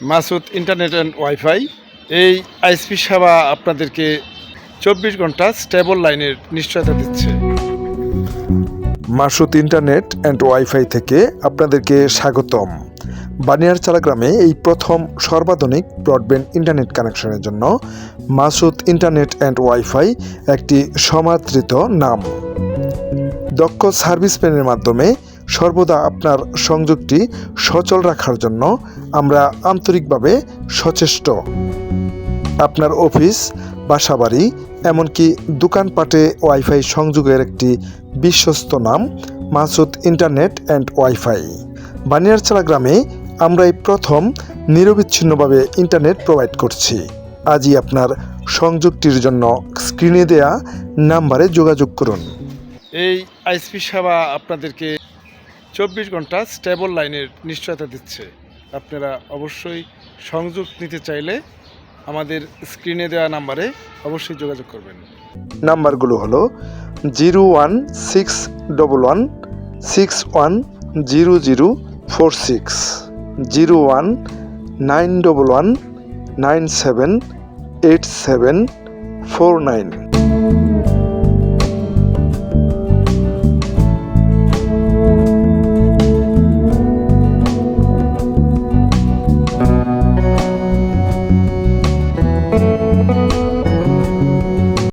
Masud internet and wifi এই ISP সেবা আপনাদেরকে চব্বিশ ঘণ্টা স্টেবল লাইনের নিশ্চয়তা দিচ্ছে। মাসুদ ইন্টারনেট অ্যান্ড ওয়াইফাই থেকে আপনাদেরকে স্বাগতম। বানিয়ারচালা গ্রামে এই প্রথম সর্বাধুনিক ব্রডব্যান্ড ইন্টারনেট কানেকশনের জন্য মাসুদ ইন্টারনেট অ্যান্ড ওয়াইফাই একটি সমাদৃত নাম। দক্ষ সার্ভিস প্ল্যানের মাধ্যমে সর্বদা আপনার সংযোগটি সচল রাখার জন্য আমরা আন্তরিকভাবে সচেষ্ট। আপনার অফিস, বাসাবাড়ি, এমনকি দোকানপাটে ওয়াইফাই সংযোগের একটি বিশ্বস্ত নাম, Masud internet and wifi. Baniarchala গ্রামে আমরা এই প্রথম নিরবিচ্ছিন্নভাবে ইন্টারনেট প্রোভাইড করছি। আজই আপনার সংযোগটির জন্য স্ক্রিনে দেয়া নাম্বারে যোগাযোগ করুন। এই আইএসপি সেবা আপনাদেরকে চব্বিশ ঘণ্টা স্টেবল লাইনের নিশ্চয়তা দিচ্ছে। আপনারা অবশ্যই সংযোগ নিতে চাইলে আমাদের স্ক্রিনে দেওয়া নাম্বারে অবশ্যই যোগাযোগ করবেন। নাম্বারগুলো হলো zero one six double one six one zero zero four six, zero one nine double one nine seven eight seven four nine.